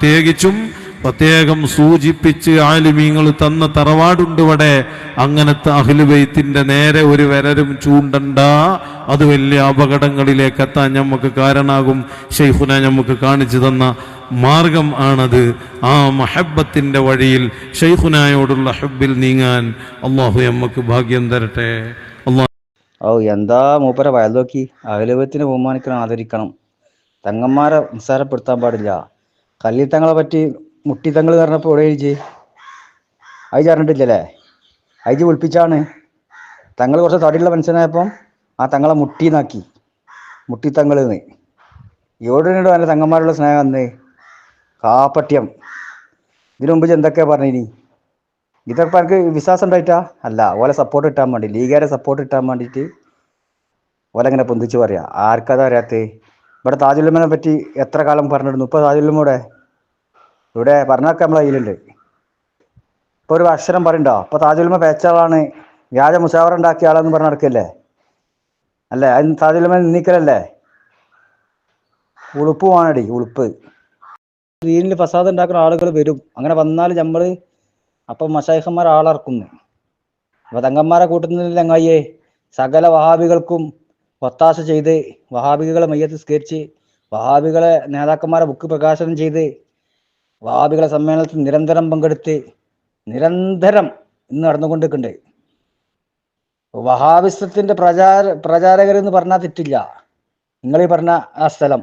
പ്രത്യേകിച്ചും പ്രത്യേകം സൂചിപ്പിച്ച് ആലിമീങ്ങൾ തന്ന തറവാടുണ്ട് ഇവിടെ അങ്ങനത്തെ അഖിലുബൈത്തിന്റെ നേരെ ഒരു വരരും ചൂണ്ടണ്ട. അത് വലിയ അപകടങ്ങളിലേക്ക് എത്താൻ നമുക്ക് കാരണാകും. ഷെയ്ഖുന നമുക്ക് കാണിച്ചു തന്ന മാർഗം ആണത്. ആ മഹബത്തിന്റെ വഴിയിൽ ഷെയ്ഖുനായോടുള്ള ഹബ്ബിൽ നീങ്ങാൻ അള്ളാഹു നമുക്ക് ഭാഗ്യം തരട്ടെ. ഓ എന്താ മൂപ്പര വയലോക്കി അഖിലുബൈത്തിനെ ബഹുമാനിക്കണം ആദരിക്കണം. തങ്ങന്മാരെ നിസ്സാരപ്പെടുത്താൻ പാടില്ല. കല്ലി തങ്ങളെ പറ്റി മുട്ടി തങ്ങൾ പറഞ്ഞപ്പോൾ ഇവിടെ എഴുതി അയച്ച് അറിഞ്ഞിട്ടില്ലല്ലേ അയച്ച് വിളിപ്പിച്ചാണ്. തങ്ങൾ കുറച്ച് തടിയുള്ള മനുഷ്യനായപ്പം ആ തങ്ങളെ മുട്ടി മുട്ടീന്നാക്കി. മുട്ടിത്തങ്ങൾ എന്ന് എവിടെയുണ്ട് എന്റെ തങ്ങന്മാരുള്ള സ്നേഹം അന്ന് കാപ്പട്യം. ഇതിനു മുമ്പ് എന്തൊക്കെയാ പറഞ്ഞിനി? ഇതൊക്കെ എനിക്ക് വിശ്വാസം ഉണ്ടായിട്ടാ? അല്ല ഓലെ സപ്പോർട്ട് കിട്ടാൻ വേണ്ടി. ലീഗുകാരെ സപ്പോർട്ട് കിട്ടാൻ വേണ്ടിയിട്ട് ഓലെ ഇങ്ങനെ പൊന്തിച്ച് പറയാ. ആർക്കതാ അറിയാത്തേ? ഇവിടെ താജുല്ലമ്മനെ പറ്റി എത്ര കാലം പറഞ്ഞിരുന്നു? ഇപ്പൊ താജുല്ലമ്മ ഇവിടെ പറഞ്ഞൊക്കെ നമ്മളെ കയ്യിലുണ്ട്. ഇപ്പൊ ഒരു അക്ഷരം പറയണ്ടോ? ഇപ്പൊ താജുല്ലമ്മ പേച്ചാളാണ്. വ്യാജ മുഷാവറ ഉണ്ടാക്കിയ ആളെന്ന് പറഞ്ഞ് നടക്കല്ലേ? അല്ലേ? അതിന് താജുല്ലമ്മ നിന്നിക്കലല്ലേ ഉളുപ്പ് വേണടി ഉളുപ്പ്. ദീനിൽ ഫസാദ് ഉണ്ടാക്കുന്ന ആളുകൾ വരും. അങ്ങനെ വന്നാൽ നമ്മൾ അപ്പം മഷായിഖന്മാർ ആളിറക്കുന്നു. അപ്പൊ തങ്ങന്മാരെ കൂട്ടുന്നതിൽ ചങ്ങായിയെ സകല വഹാബികൾക്കും ഒത്താശ ചെയ്ത് വഹാബികളെ മയ്യത്ത് സ്കരിച്ച് വഹാബികളെ നേതാക്കന്മാരെ ബുക്ക് പ്രകാശനം ചെയ്ത് വഹാബികളെ സമ്മേളനത്തിൽ നിരന്തരം പങ്കെടുത്ത് നിരന്തരം ഇന്ന് നടന്നുകൊണ്ടിരിക്കുന്നുണ്ട്. വഹാബിസത്തിന്റെ പ്രചാര പ്രചാരകരെന്ന് പറഞ്ഞാൽ തെറ്റില്ല. നിങ്ങൾ ഈ പറഞ്ഞ ആ സ്ഥലം.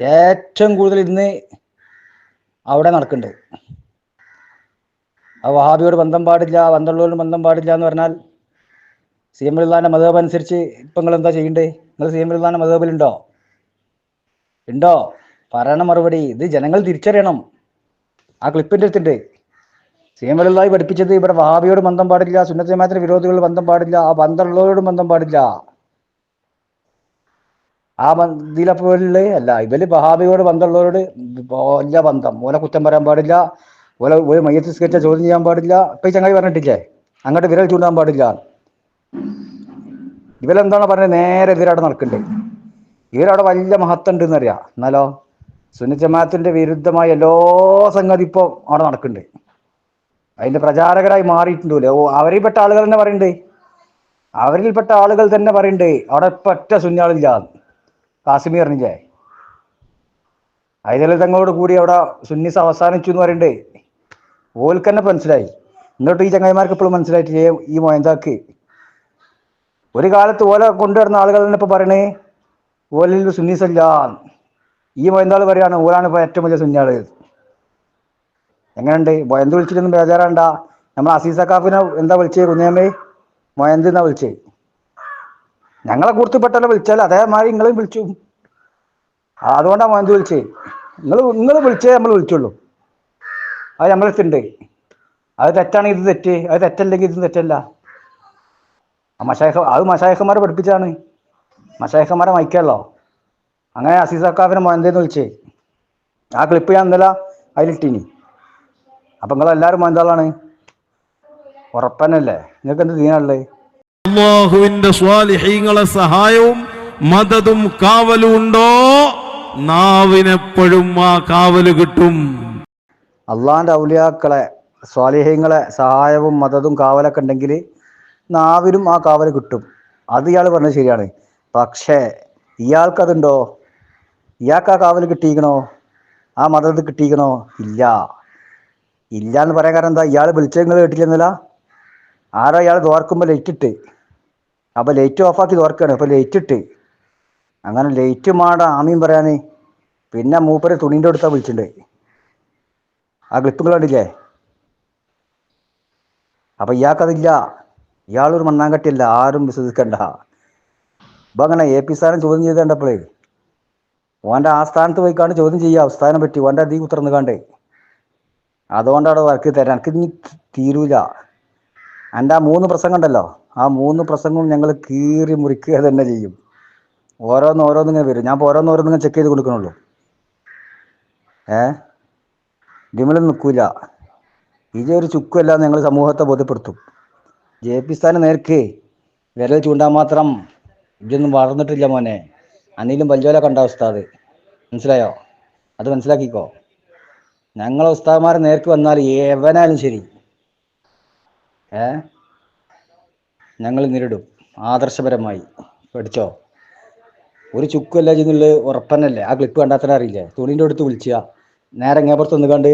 ഏറ്റവും കൂടുതൽ ഇന്ന് അവിടെ നടക്കുന്നുണ്ട്. ആ വഹാബിയോട് ബന്ധം പാടില്ല ബന്ധമുള്ളവരോട് ബന്ധം പാടില്ല എന്ന് പറഞ്ഞാൽ സി എം ഇള്ളാന്റെ മതബ് അനുസരിച്ച് ഇപ്പൊ നിങ്ങൾ എന്താ ചെയ്യണ്ടേ? നിങ്ങൾ സി എം ഇള്ളാന്റെ മതബിലുണ്ടോ ഉണ്ടോ? പറയണ മറുപടി ഇത് ജനങ്ങൾ തിരിച്ചറിയണം. ആ ക്ലിപ്പിന്റെ അടുത്തുണ്ട്. സി എം ഇള്ളാഹി പഠിപ്പിച്ചത് ഇവിടെ വഹാബിയോട് ബന്ധം പാടില്ല സുന്നത്ത് ജമാഅത്തിന്റെ വിരോധികളോട് ബന്ധം പാടില്ല ആ ബന്ധമുള്ളവരോടും ബന്ധം പാടില്ല. ആ ഇതിലെപ്പോലുള്ള അല്ല ഇവർ വഹാബിയോട് ബന്ധമുള്ളവരോട് വലിയ ബന്ധം. ഓല കുറ്റം പറയാൻ പാടില്ല ഓല ഒരു മയ്യത്ത് സ്കെച്ച ചോദ്യം ചെയ്യാൻ പാടില്ല. ഇപ്പൊ ചങ്ങായി പറഞ്ഞിട്ടില്ലേ അങ്ങോട്ട് വിരൽ ചൂണ്ടാൻ പാടില്ല. ഇവരെന്താണ് പറഞ്ഞത് നേരെ ഇവരവിടെ നടക്കണ്ടേ. ഇവരവിടെ വലിയ മഹത്വം ഉണ്ട് എന്നറിയാം എന്നാലോ സുനിജമാത്തിന്റെ വിരുദ്ധമായ എല്ലാ സംഗതി ഇപ്പൊ അവിടെ നടക്കുന്നുണ്ട് അതിന്റെ പ്രചാരകരായി മാറിയിട്ടുണ്ടല്ലേ? ഓ അവരിൽപ്പെട്ട ആളുകൾ തന്നെ പറയുന്നുണ്ട് അവരിൽപ്പെട്ട ആളുകൾ തന്നെ പറയണ്ടേ? അവിടെ പറ്റ ഒറ്റ സുന്നാളില്ല കാശ്മീർ അറിഞ്ഞില്ലേ ഹൈദരലി തങ്ങളോട് കൂടി അവിടെ സുന്നിസ് അവസാനിച്ചു എന്ന് പറയണ്ടേ? ഓൽക്കന്നെ മനസ്സിലായി. എന്നിട്ട് ഈ ചങ്ങായിമാർക്ക് ഇപ്പോഴും മനസ്സിലായിട്ട് ഈ മൊയന്താക്ക് ഒരു കാലത്ത് ഓല കൊണ്ടുവരുന്ന ആളുകൾ തന്നെ ഇപ്പൊ പറയണേ ഓലിൽ സുന്നീസല്ല ഈ മൊയന്താൾ പറയാണ് ഓലാണ് ഇപ്പൊ ഏറ്റവും വലിയ സുന്നിയാൾ. എങ്ങനെയുണ്ട്? മൊയന്ത് വിളിച്ചിട്ടൊന്നും ബേജാറാണ്ട. നമ്മൾ അസീസക്കാഫിനെ എന്താ വിളിച്ചേ കുഞ്ഞമ്മേ? മൊയന്ത് എന്നാ വിളിച്ചേ? ഞങ്ങളെ കൂർത്തിപ്പെട്ടല്ല വിളിച്ചാൽ അതേമാതിരി നിങ്ങളും വിളിച്ചു. ആ, അതുകൊണ്ടാ മൊയന്ത് വിളിച്ചേ. നിങ്ങൾ നിങ്ങൾ വിളിച്ചേ നമ്മൾ വിളിച്ചുള്ളൂ. അത് നമ്മളെടുത്തുണ്ട് അത് തെറ്റാണെങ്കിൽ ഇത് തെറ്റ്. അത് തെറ്റല്ലെങ്കിൽ ഇത് തെറ്റല്ല. മഷായഖ അത് മഷായഖന്മാരെ പഠിപ്പിച്ചാണ് മഷായഖന്മാരെ മൈക്കല്ലോ അങ്ങനെ അസീസ് അക്കാഫിനെ മൊയന്തേന്ന് വിളിച്ചേ? ആ ക്ലിപ്പ് ഞാൻ ഇന്നലെ അതിലിട്ടിനി. അപ്പൊ നിങ്ങളെല്ലാവരും മൊയന്താളാണ് ഉറപ്പന്നല്ലേ? നിങ്ങൾക്ക് എന്ത് ദീനല്ലേ? അള്ളാഹുവിന്റെ സ്വാലിഹീങ്ങളെ സഹായവും മതതും കാവലും ഉണ്ടോ? നാവിനെപ്പോഴും ആ കാവൽ കിട്ടും. അള്ളാന്റെ ഔലിയാക്കളെ സ്വാലിഹീങ്ങളെ സഹായവും മതതും കാവലൊക്കെ ഉണ്ടെങ്കിൽ നാവിനും ആ കാവൽ കിട്ടും. അത് ഇയാൾ പറഞ്ഞത് ശരിയാണ്. പക്ഷേ ഇയാൾക്കതുണ്ടോ ഇയാൾക്ക് ആ കാവൽ കിട്ടിയിക്കണോ ആ മതത് കിട്ടിയിക്കണോ ഇല്ല. ഇല്ല എന്ന് പറയാൻ കാരണം എന്താ? ഇയാൾ വിളിച്ചെങ്കിൽ കേട്ടില്ലെന്നില്ല? ആരോ ഇയാൾ തോർക്കുമ്പോൾ ലൈറ്റ് ഇട്ട്? അപ്പൊ ലൈറ്റ് ഓഫാക്കി തോർക്കുകയാണ് അപ്പോൾ ലൈറ്റ് ഇട്ട്. അങ്ങനെ ലൈറ്റ് മാട ആമീൻ പറയാന്. പിന്നെ മൂപ്പര് തുണീന്റെ അടുത്താ വിളിച്ചിട്ടുണ്ട്. ആ ക്ലിപ്പുകൾ കണ്ടില്ലേ? അപ്പം ഇയാൾക്കതില്ല ഇയാളൊരു മണ്ണാങ്കട്ടിയല്ല ആരും വിശ്വസിക്കണ്ട. ഇപ്പൊ അങ്ങനെ എ പി സ്ഥാനം ചോദ്യം ചെയ്ത് കണ്ടപ്പോഴേ ഓന്റെ ആ സ്ഥാനത്ത് പോയി കാണും ചോദ്യം ചെയ്യുക സ്ഥാനം പറ്റി ഓന്റെ അധികം ഉത്തരന്ന് കണ്ടേ അതുകൊണ്ടാണ് വർക്ക് തരാൻ. എനിക്ക് ഇനി തീരൂല. എന്റെ ആ മൂന്ന് പ്രസംഗം ഉണ്ടല്ലോ ആ മൂന്ന് പ്രസംഗവും ഞങ്ങൾ കീറി മുറിക്കുക തന്നെ ചെയ്യും. ഓരോന്ന് ഓരോന്നിങ്ങനെ വരും. ഞാൻ ഇപ്പോൾ ഓരോന്ന് ഓരോന്നിങ്ങനെ ചെക്ക് ചെയ്ത് കൊടുക്കണുള്ളൂ. ഏ? ഡിമിലും നിൽക്കൂല ഇതൊരു ചുക്കുമല്ല ഞങ്ങൾ സമൂഹത്തെ ബോധ്യപ്പെടുത്തും. ജെ പി സ്ഥാനം നേർക്ക് വിരൽ ചൂണ്ടാൻ മാത്രം ഇതൊന്നും വളർന്നിട്ടില്ല മോനെ. അനിലും പഞ്ചോല കണ്ട ഉസ്താദ്? മനസ്സിലായോ? അത് മനസ്സിലാക്കിക്കോ. ഞങ്ങളെ ഉസ്താദ്മാർ നേർക്ക് വന്നാൽ എവനാലും ശരി. ഏ? ഞങ്ങൾ നേരിടും. ആദർശപരമായി. പഠിച്ചോ? ഒരു ചുക്കുമല്ല ചെയ്യുന്നുള്ള ഉറപ്പന്നല്ലേ? ആ ക്ലിപ്പ് കണ്ടാൽ തന്നെ അറിയില്ലേ? തുണിന്റെ അടുത്ത് വിളിക്കുക നേരെ എങ്ങേപ്പുറത്ത് ഒന്ന് കണ്ട്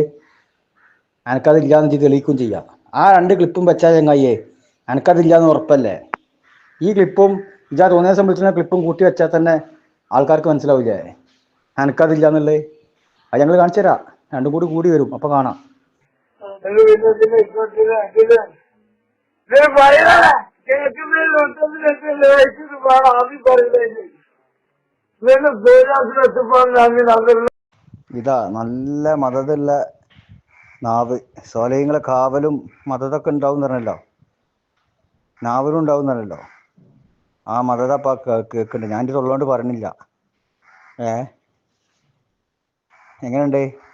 എനക്കതില്ലാന്ന് ചെയ്ത് തെളിയിക്കുകയും ചെയ്യുക ആ രണ്ട് ക്ലിപ്പും വെച്ചാൽ ചങ്ങായിയെ. എനക്കതില്ലാന്ന് ഉറപ്പല്ലേ? ഈ ക്ലിപ്പും ഇജാ തോന്നിയ സംബന്ധിച്ചുള്ള ക്ലിപ്പും കൂട്ടി വെച്ചാൽ തന്നെ ആൾക്കാർക്ക് മനസ്സിലാവില്ലേ? എനക്കതില്ലാന്നുള്ളത് അത് ഞങ്ങൾ കാണിച്ചു തരാം. രണ്ടും കൂടി കൂടി വരും. അപ്പൊ കാണാം. ഇതാ നല്ല മതതുള്ള നാവ്. സോലയങ്ങളെ കാവലും മതതൊക്കെ ഉണ്ടാവും പറഞ്ഞല്ലോ. നാവലും ഉണ്ടാവുന്നല്ലോ ആ മതതപ്പ കേൾക്കുന്നുണ്ട് ഞാൻ എന്റെ തൊള്ളോണ്ട് പറഞ്ഞില്ല. ഏ? എങ്ങനെയുണ്ട്?